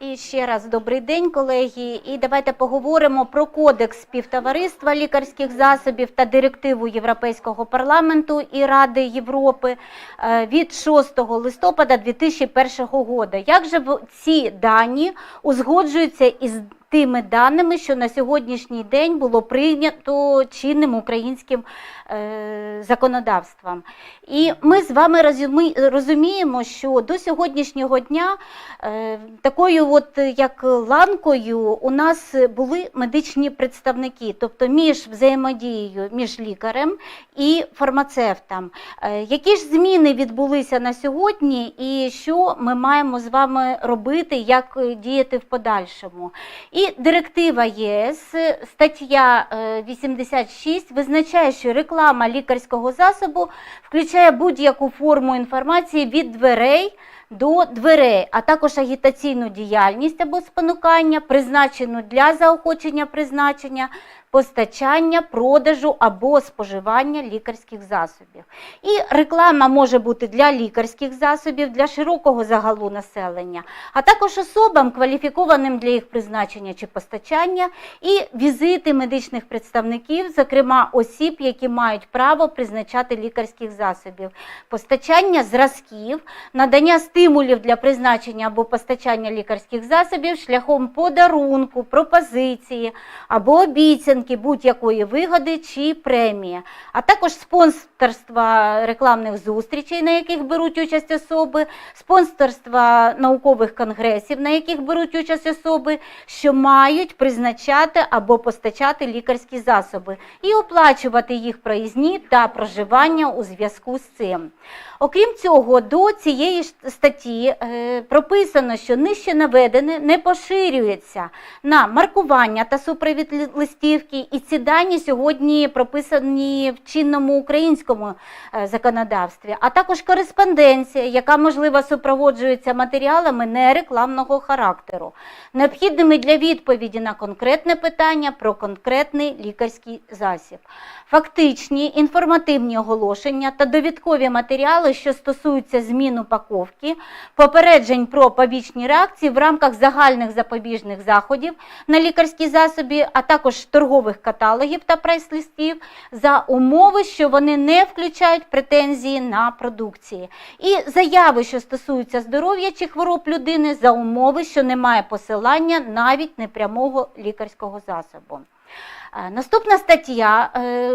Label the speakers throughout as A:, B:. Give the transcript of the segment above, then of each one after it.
A: І ще раз добрий день, колеги. І давайте поговоримо про кодекс співтовариства лікарських засобів та директиву Європейського парламенту і Ради Європи е, від 6 листопада 2001 року. Як же ці дані узгоджуються із тими даними, що на сьогоднішній день було прийнято чинним українським е, законодавством? І ми з вами розуміємо, що до сьогоднішнього дня е, такою, от як ланкою, у нас були медичні представники, тобто між взаємодією між лікарем і фармацевтом. Е, Які ж зміни відбулися на сьогодні, і що ми маємо з вами робити, як діяти в подальшому? І директива ЄС, е, стаття е, 86, визначає, що реклама лікарського засобу включає будь-яку форму інформації від дверей до дверей, а також агітаційну діяльність або спонукання, призначену для заохочення призначення, постачання, продажу або споживання лікарських засобів. І реклама може бути для лікарських засобів, для широкого загалу населення, а також особам, кваліфікованим для їх призначення чи постачання, і візити медичних представників, зокрема осіб, які мають право призначати лікарських засобів, постачання зразків, надання стимулів для призначення або постачання лікарських засобів шляхом подарунку, пропозиції або обіцянки будь-якої вигоди чи премії, а також спонсорства рекламних зустрічей, на яких беруть участь особи, спонсорства наукових конгресів, на яких беруть участь особи, що мають призначати або постачати лікарські засоби, і оплачувати їх проїзні та проживання у зв'язку з цим. Окрім цього, до цієї статті е, прописано, що нижче наведене не поширюється на маркування та супровід лі- листівки, і ці дані сьогодні прописані в чинному українському е, законодавстві, а також кореспонденція, яка можливо супроводжується матеріалами нерекламного характеру, необхідними для відповіді на конкретне питання про конкретний лікарський засіб. Фактичні інформативні оголошення та довідкові матеріали, що стосуються змін упаковки, попереджень про побічні реакції в рамках загальних запобіжних заходів на лікарські засоби, а також торгових каталогів та прайс-листів за умови, що вони не включають претензії на продукції, і заяви, що стосуються здоров'я чи хвороб людини, за умови, що немає посилання навіть непрямого лікарського засобу. Е, Наступна стаття е,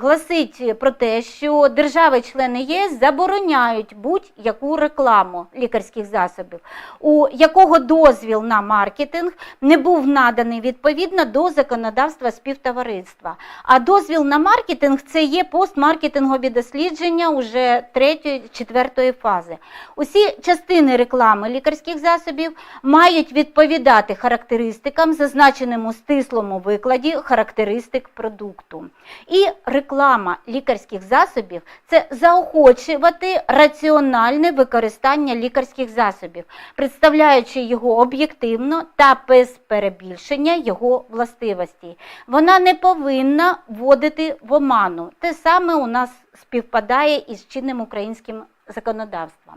A: гласить про те, що держави-члени ЄС забороняють будь-яку рекламу лікарських засобів, у якого дозвіл на маркетинг не був наданий відповідно до законодавства співтовариства. А дозвіл на маркетинг це є постмаркетингові дослідження уже третьої, четвертої фази. Усі частини реклами лікарських засобів мають відповідати характеристикам, зазначеним у стислому викладі характеристик продукту. І реклама лікарських засобів це заохочувати раціональне використання лікарських засобів, представляючи його об'єктивно та без перебільшення його властивостей. Вона не повинна вводити в оману. Те саме у нас співпадає із чинним українським законодавством.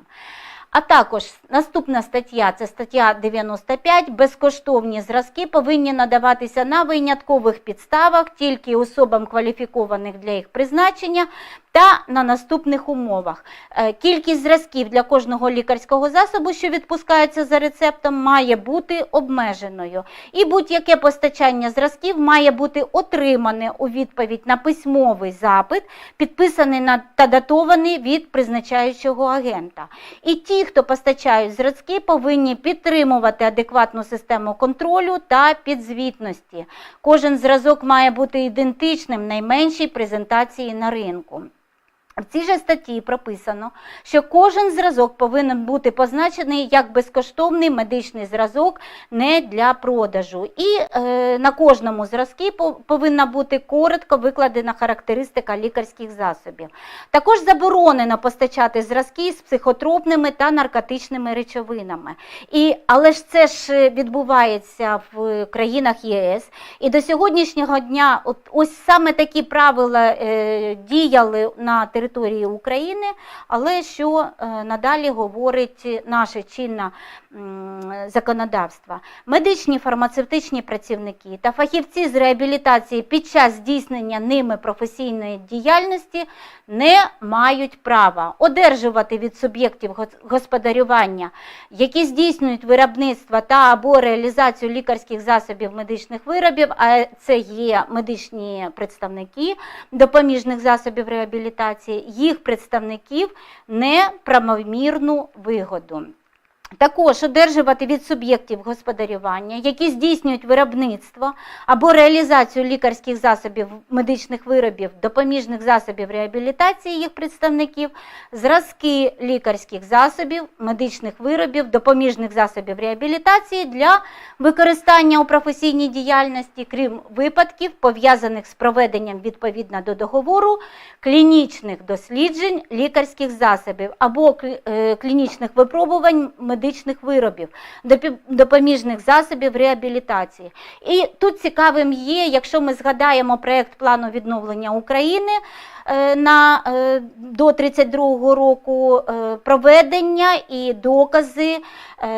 A: А також наступна стаття це стаття 95. Безкоштовні зразки повинні надаватися на виняткових підставах тільки особам кваліфікованих для їх призначення та на наступних умовах. Е, Кількість зразків для кожного лікарського засобу, що відпускається за рецептом, має бути обмеженою. І будь-яке постачання зразків має бути отримане у відповідь на письмовий запит, підписаний та датований від призначаючого агента. І ті, хто постачають зразки, повинні підтримувати адекватну систему контролю та підзвітності. Кожен зразок має бути ідентичним найменшій презентації на ринку. В цій же статті прописано, що кожен зразок повинен бути позначений як безкоштовний медичний зразок не для продажу. І е, на кожному зразку повинна бути коротко викладена характеристика лікарських засобів. Також заборонено постачати зразки з психотропними та наркотичними речовинами. І, але ж це ж відбувається в країнах ЄС. І до сьогоднішнього дня от, ось саме такі правила е, діяли на території території України, але що е, надалі говорить наше чинне законодавство. Медичні фармацевтичні працівники та фахівці з реабілітації під час здійснення ними професійної діяльності не мають права одержувати від суб'єктів господарювання, які здійснюють виробництво та або реалізацію лікарських засобів медичних виробів, а це є медичні представники допоміжних засобів реабілітації, їх представників неправомірну вигоду. Також одержувати від суб'єктів господарювання, які здійснюють виробництво або реалізацію лікарських засобів медичних виробів, допоміжних засобів реабілітації їх представників, зразки лікарських засобів, медичних виробів, допоміжних засобів реабілітації для використання у професійній діяльності, крім випадків, пов'язаних з проведенням відповідно до договору клінічних досліджень лікарських засобів або е, клінічних випробувань медичних виробів, допоміжних засобів реабілітації. І тут цікавим є, якщо ми згадаємо проєкт плану відновлення України е, на, е, до 32-го року е, проведення і докази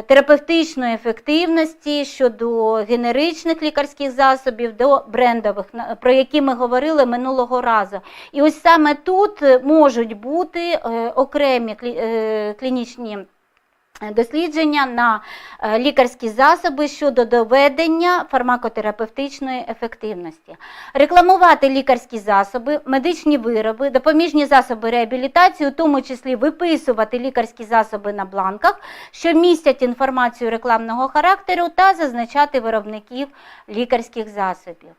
A: терапевтичної ефективності щодо генеричних лікарських засобів до брендових, про які ми говорили минулого разу. І ось саме тут можуть бути окремі клі- клінічні дослідження на е, лікарські засоби щодо доведення фармакотерапевтичної ефективності. Рекламувати лікарські засоби, медичні вироби, допоміжні засоби реабілітації, у тому числі виписувати лікарські засоби на бланках, що містять інформацію рекламного характеру та зазначати виробників лікарських засобів.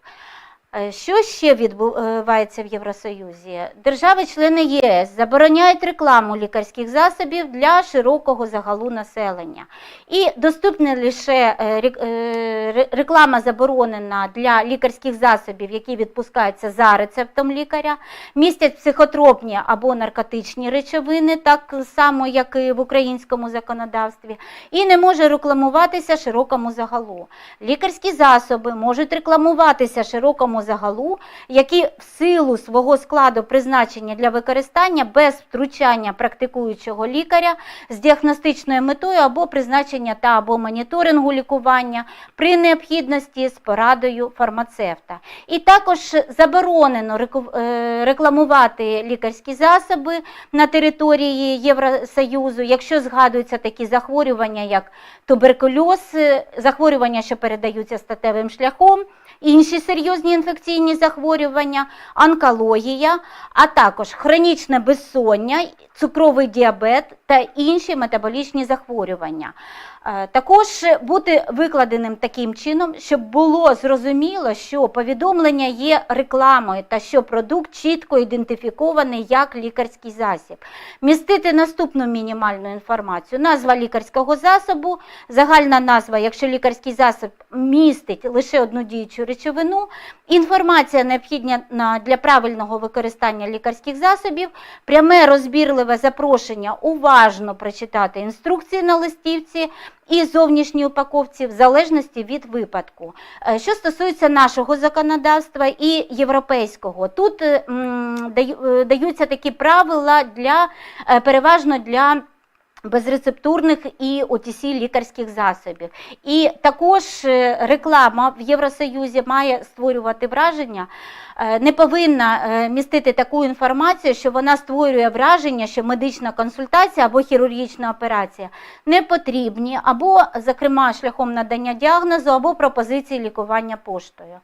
A: Е, Що ще відбувається в Євросоюзі? Держави-члени ЄС забороняють рекламу лікарських засобів для широкого загалу населення. І доступна лише е, е, ре- реклама заборонена для лікарських засобів, які відпускаються за рецептом лікаря, містять психотропні або наркотичні речовини, так само, як і в українському законодавстві, і не може рекламуватися широкому загалу. Лікарські засоби можуть рекламуватися широкому загалу, які в силу свого складу призначення для використання без втручання практикуючого лікаря з діагностичною метою або призначення та або моніторингу лікування при необхідності з порадою фармацевта. І також заборонено е, рекламувати лікарські засоби на території Євросоюзу, якщо згадуються такі захворювання, як туберкульоз, е, захворювання, що передаються статевим шляхом, інші серйозні інфекційні захворювання, онкологія, а також хронічне безсоння, цукровий діабет та інші метаболічні захворювання. Е, Також бути викладеним таким чином, щоб було зрозуміло, що повідомлення є рекламою та що продукт чітко ідентифікований як лікарський засіб. Містити наступну мінімальну інформацію: назва лікарського засобу, загальна назва, якщо лікарський засіб містить лише одну діючу речовину, інформація необхідна для правильного використання лікарських засобів, пряме розбірливе запрошення уважно прочитати інструкції на листівці і зовнішній упаковці в залежності від випадку. Е, Що стосується нашого законодавства і європейського, тут е, даються такі правила для е, переважно для безрецептурних і OTC лікарських засобів. І також е, реклама в Євросоюзі має створювати враження, е, не повинна е, містити таку інформацію, що вона створює враження, що медична консультація або хірургічна операція не потрібні, або, зокрема, шляхом надання діагнозу, або пропозиції лікування поштою.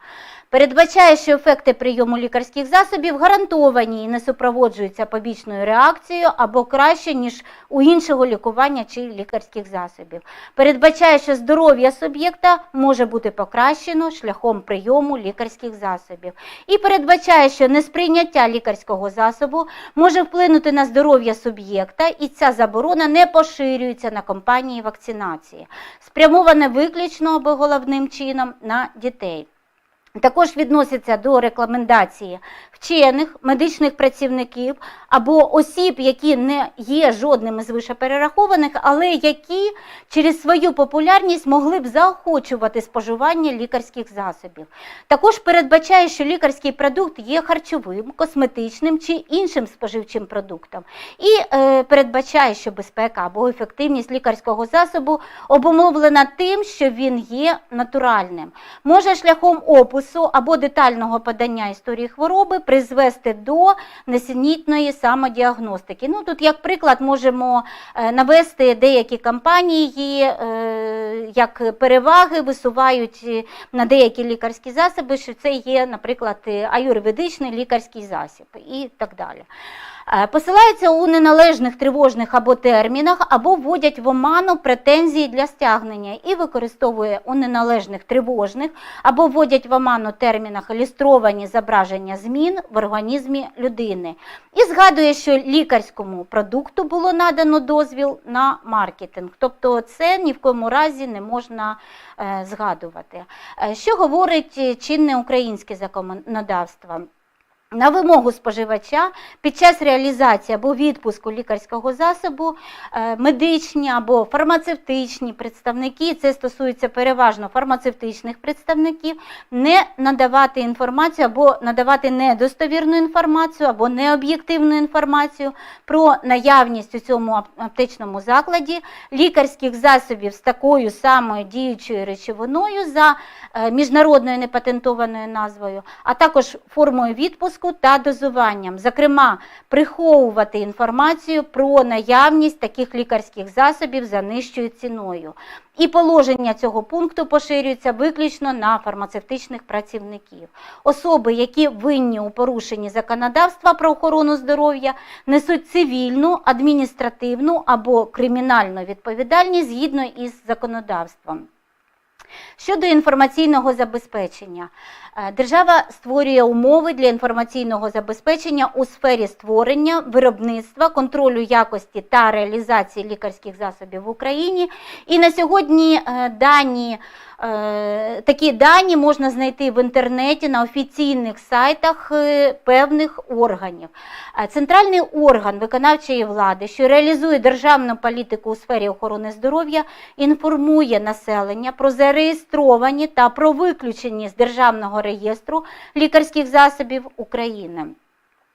A: Передбачає, що ефекти прийому лікарських засобів гарантовані і не супроводжуються побічною реакцією або краще, ніж у іншого лікування чи лікарських засобів. Передбачає, що здоров'я суб'єкта може бути покращено шляхом прийому лікарських засобів. І передбачає, що несприйняття лікарського засобу може вплинути на здоров'я суб'єкта, і ця заборона не поширюється на компанії вакцинації, спрямоване виключно або головним чином на дітей. Також відноситься до рекомендації вчених, медичних працівників або осіб, які не є жодними з вишеперерахованих, але які через свою популярність могли б заохочувати споживання лікарських засобів. Також передбачає, що лікарський продукт є харчовим, косметичним чи іншим споживчим продуктом, і е, передбачає, що безпека або ефективність лікарського засобу обумовлена тим, що він є натуральним, може шляхом опису або детального подання історії хвороби призвести до несенітної самодіагностики. Ну, тут, як приклад, можемо е, навести деякі компанії, е, як переваги висувають е, на деякі лікарські засоби, що це є, наприклад, аюрведичний лікарський засіб і так далі. Е, Посилаються у неналежних тривожних або термінах, або вводять в оману претензії для стягнення і використовує у неналежних тривожних, або вводять в оману термінах ілюстровані зображення змін в організмі людини. І згадує, що лікарському продукту було надано дозвіл на маркетинг. Тобто це ні в коєму разі не можна е, згадувати. Е, Що говорить чинне українське законодавство? На вимогу споживача під час реалізації або відпуску лікарського засобу е, медичні або фармацевтичні представники, це стосується переважно фармацевтичних представників, не надавати інформацію або надавати недостовірну інформацію або необ'єктивну інформацію про наявність у цьому аптечному закладі лікарських засобів з такою самою діючою речовиною за е, міжнародною непатентованою назвою, а також формою відпуску та дозуванням. Зокрема, приховувати інформацію про наявність таких лікарських засобів за нижчою ціною. І положення цього пункту поширюється виключно на фармацевтичних працівників. Особи, які винні у порушенні законодавства про охорону здоров'я, несуть цивільну, адміністративну або кримінальну відповідальність згідно із законодавством. Щодо інформаційного забезпечення, держава створює умови для інформаційного забезпечення у сфері створення, виробництва, контролю якості та реалізації лікарських засобів в Україні. І на сьогодні е, дані, е, такі дані можна знайти в інтернеті на офіційних сайтах е, певних органів. Е, Центральний орган виконавчої влади, що реалізує державну політику у сфері охорони здоров'я, інформує населення про зареєстровані та про виключені з державного реєстру лікарських засобів України.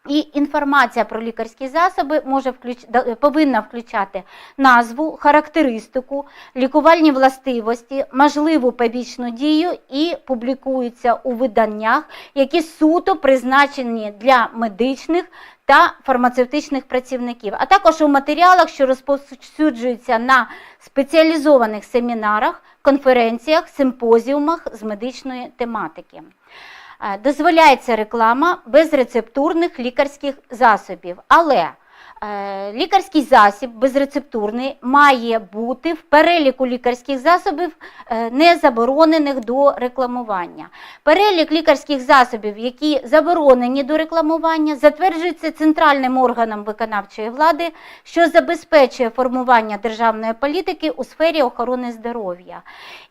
A: І інформація про лікарські засоби може включ... повинна включати назву, характеристику, лікувальні властивості, можливу побічну дію і публікуються у виданнях, які суто призначені для медичних та фармацевтичних працівників, а також у матеріалах, що розповсюджуються на спеціалізованих семінарах, конференціях, симпозіумах з медичної тематики. Е, Дозволяється реклама безрецептурних лікарських засобів, але лікарський засіб безрецептурний має бути в переліку лікарських засобів, е, не заборонених до рекламування. Перелік лікарських засобів, які заборонені до рекламування, затверджується центральним органом виконавчої влади, що забезпечує формування державної політики у сфері охорони здоров'я.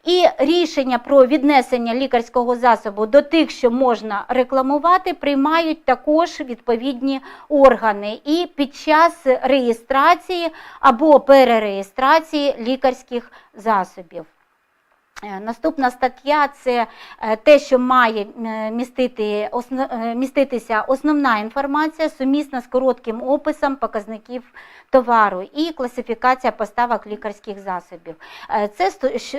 A: І рішення про віднесення лікарського засобу до тих, що можна рекламувати, приймають також відповідні органи і під час реєстрації або перереєстрації лікарських засобів. Е, Наступна стаття це е, те, що має е, містити, міститися основна інформація сумісна з коротким описом показників товару і класифікація поставок лікарських засобів. Це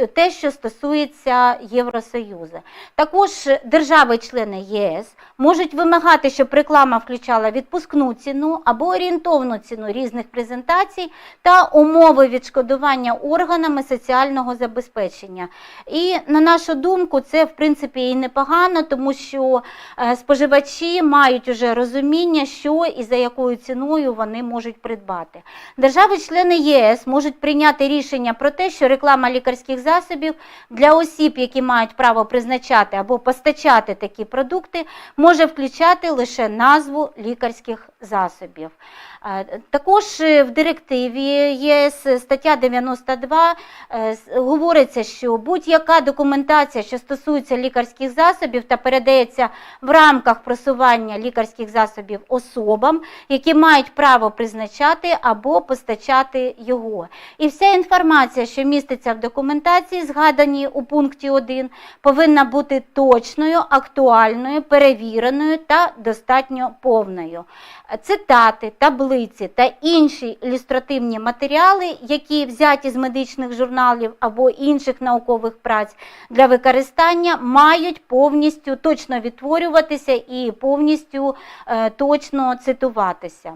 A: те, що стосується Євросоюзу. Також держави-члени ЄС можуть вимагати, щоб реклама включала відпускну ціну або орієнтовну ціну різних презентацій та умови відшкодування органами соціального забезпечення. І на нашу думку, це в принципі і непогано, тому що е, споживачі мають уже розуміння, що і за якою ціною вони можуть придбати. Держави-члени ЄС можуть прийняти рішення про те, що реклама лікарських засобів для осіб, які мають право призначати або постачати такі продукти, може включати лише назву лікарських засобів. Також е, в директиві ЄС стаття 92 е, говориться, що будь будь-яка документація, що стосується лікарських засобів та передається в рамках просування лікарських засобів особам, які мають право призначати або постачати його. І вся інформація, що міститься в документації, згаданій у пункті 1, повинна бути точною, актуальною, перевіреною та достатньо повною. Цитати, таблиці та інші ілюстративні матеріали, які взяті з медичних журналів або інших наукових праць для використання, мають повністю точно відтворюватися і повністю е, точно цитуватися.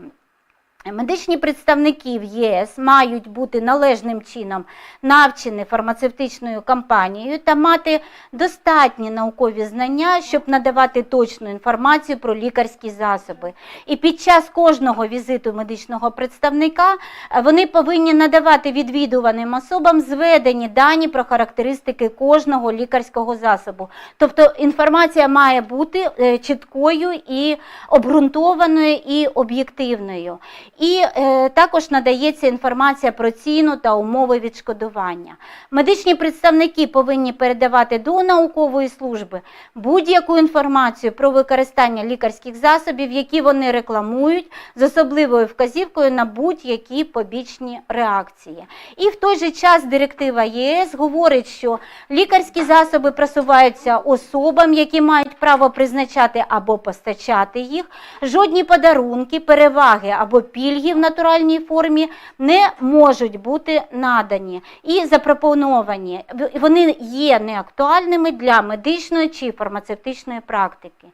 A: Медичні представники в ЄС мають бути належним чином навчені фармацевтичною компанією та мати достатні наукові знання, щоб надавати точну інформацію про лікарські засоби. І під час кожного візиту медичного представника е, вони повинні надавати відвідуваним особам зведені дані про характеристики кожного лікарського засобу. Тобто інформація має бути е, чіткою і обґрунтованою і об'єктивною. І е, також надається інформація про ціну та умови відшкодування. Медичні представники повинні передавати до наукової служби будь-яку інформацію про використання лікарських засобів, які вони рекламують, з особливою вказівкою на будь-які побічні реакції. І в той же час директива ЄС говорить, що лікарські засоби просуваються особам, які мають право призначати або постачати їх. Жодні подарунки, переваги або пільги в натуральній формі не можуть бути надані і запропоновані. Вони є неактуальними для медичної чи фармацевтичної практики.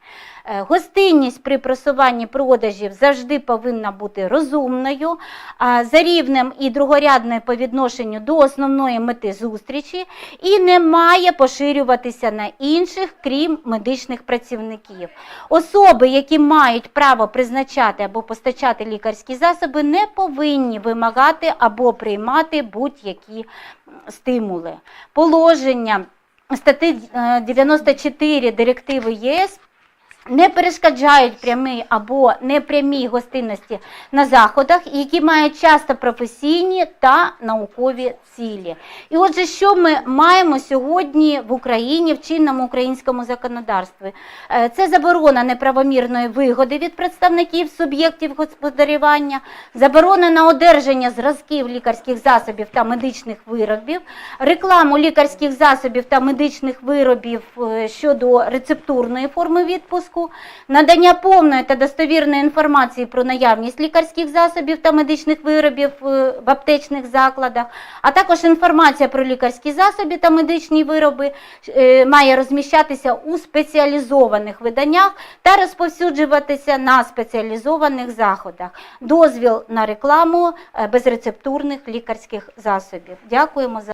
A: Е, Гостинність при просуванні продажів завжди повинна бути розумною, за рівнем і другорядною по відношенню до основної мети зустрічі і не має поширюватися на інших, крім медичних працівників. Особи, які мають право призначати або постачати лікарські засоби, не повинні вимагати або приймати будь-які стимули. Положення статті е, 94 директиви ЄС не перешкоджають прямій або непрямій гостинності на заходах, які мають часто професійні та наукові цілі. І отже, що ми маємо сьогодні в Україні в чинному українському законодавстві? Е, Це заборона неправомірної вигоди від представників суб'єктів господарювання, заборона на одержання зразків лікарських засобів та медичних виробів, рекламу лікарських засобів та медичних виробів е, щодо рецептурної форми відпуску, надання повної та достовірної інформації про наявність лікарських засобів та медичних виробів е, в аптечних закладах, а також інформація про лікарські засоби та медичні вироби е, має розміщатися у спеціалізованих виданнях та розповсюджуватися на спеціалізованих заходах. Дозвіл на рекламу е, безрецептурних лікарських засобів. Дякуємо за